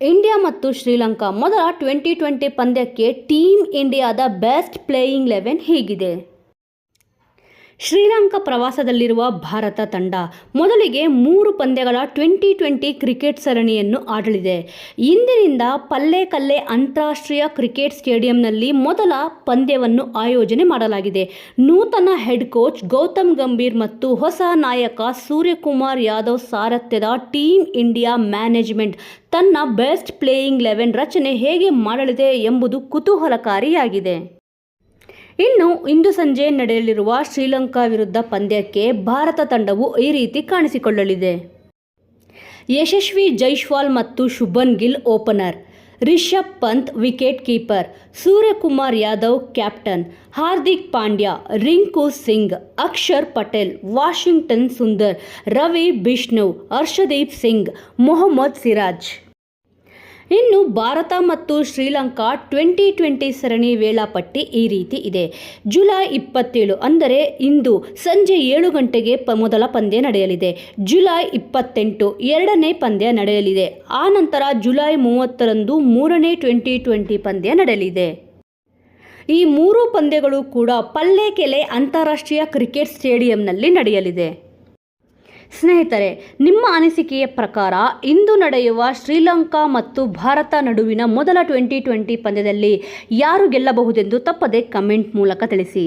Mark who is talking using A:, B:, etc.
A: India ಮತ್ತು ಶ್ರೀಲಂಕಾ ಮೊದಲ twenty twenty ಪಂದ್ಯಕ್ಕೆ ಟೀಮ್ ಇಂಡಿಯಾದ ಬೆಸ್ಟ್ ಪ್ಲೇಯಿಂಗ್ ಲೆವೆನ್ ಹೀಗಿದೆ? ಶ್ರೀಲಂಕಾ ಪ್ರವಾಸದಲ್ಲಿರುವ ಭಾರತ ತಂಡ ಮೊದಲಿಗೆ ಮೂರು ಪಂದ್ಯಗಳ ಟ್ವೆಂಟಿ ಟ್ವೆಂಟಿ ಕ್ರಿಕೆಟ್ ಸರಣಿಯನ್ನು ಆಡಲಿದೆ. ಇಂದಿನಿಂದ ಪಲ್ಲೇಕಲ್ಲೆ ಅಂತಾರಾಷ್ಟ್ರೀಯ ಕ್ರಿಕೆಟ್ ಸ್ಟೇಡಿಯಂನಲ್ಲಿ ಮೊದಲ ಪಂದ್ಯವನ್ನು ಆಯೋಜನೆ ಮಾಡಲಾಗಿದೆ. ನೂತನ ಹೆಡ್ ಕೋಚ್ ಗೌತಮ್ ಗಂಭೀರ್ ಮತ್ತು ಹೊಸ ನಾಯಕ ಸೂರ್ಯಕುಮಾರ್ ಯಾದವ್ ಸಾರಥ್ಯದ ಟೀಮ್ ಇಂಡಿಯಾ ಮ್ಯಾನೇಜ್ಮೆಂಟ್ ತನ್ನ ಬೆಸ್ಟ್ ಪ್ಲೇಯಿಂಗ್ ಲೆವೆನ್ ರಚನೆ ಹೇಗೆ ಮಾಡಲಿದೆ ಎಂಬುದು ಕುತೂಹಲಕಾರಿಯಾಗಿದೆ. ಇನ್ನು ಇಂದು ಸಂಜೆ ನಡೆಯಲಿರುವ ಶ್ರೀಲಂಕಾ ವಿರುದ್ಧ ಪಂದ್ಯಕ್ಕೆ ಭಾರತ ತಂಡವು ಈ ರೀತಿ ಕಾಣಿಸಿಕೊಳ್ಳಲಿದೆ. ಯಶಸ್ವಿ ಜೈಶ್ವಾಲ್ ಮತ್ತು Shubman Gill opener, Rishabh Pant wicket keeper, Suryakumar Yadav captain, Hardik Pandya, Rinku Singh, Axar Patel, Washington Sundar, Ravi Bishnoi, Arshdeep Singh, Mohammed Siraj. ಇನ್ನು ಭಾರತ ಮತ್ತು ಶ್ರೀಲಂಕಾ ಟ್ವೆಂಟಿ ಟ್ವೆಂಟಿ ಸರಣಿ ವೇಳಾಪಟ್ಟಿ ಈ ರೀತಿ ಇದೆ. ಜುಲೈ ಇಪ್ಪತ್ತೇಳು ಅಂದರೆ ಇಂದು ಸಂಜೆ ಏಳು ಗಂಟೆಗೆ ಪ ಮೊದಲ ಪಂದ್ಯ ನಡೆಯಲಿದೆ. ಜುಲೈ ಇಪ್ಪತ್ತೆಂಟು ಎರಡನೇ ಪಂದ್ಯ ನಡೆಯಲಿದೆ. ಆ ನಂತರ ಜುಲೈ ಮೂವತ್ತರಂದು ಮೂರನೇ ಟ್ವೆಂಟಿ ಟ್ವೆಂಟಿ ಪಂದ್ಯ ನಡೆಯಲಿದೆ. ಈ ಮೂರು ಪಂದ್ಯಗಳು ಕೂಡ ಪಲ್ಲೆಕೆಲೆ ಅಂತಾರಾಷ್ಟ್ರೀಯ ಕ್ರಿಕೆಟ್ ಸ್ಟೇಡಿಯಂನಲ್ಲಿ ನಡೆಯಲಿದೆ. ಸ್ನೇಹಿತರೆ, ನಿಮ್ಮ ಅನಿಸಿಕೆಯ ಪ್ರಕಾರ ಇಂದು ನಡೆಯುವ ಶ್ರೀಲಂಕಾ ಮತ್ತು ಭಾರತ ನಡುವಿನ ಮೊದಲ ಟ್ವೆಂಟಿ ಟ್ವೆಂಟಿ ಪಂದ್ಯದಲ್ಲಿ ಯಾರು ಗೆಲ್ಲಬಹುದೆಂದು ತಪ್ಪದೆ ಕಮೆಂಟ್ ಮೂಲಕ ತಿಳಿಸಿ.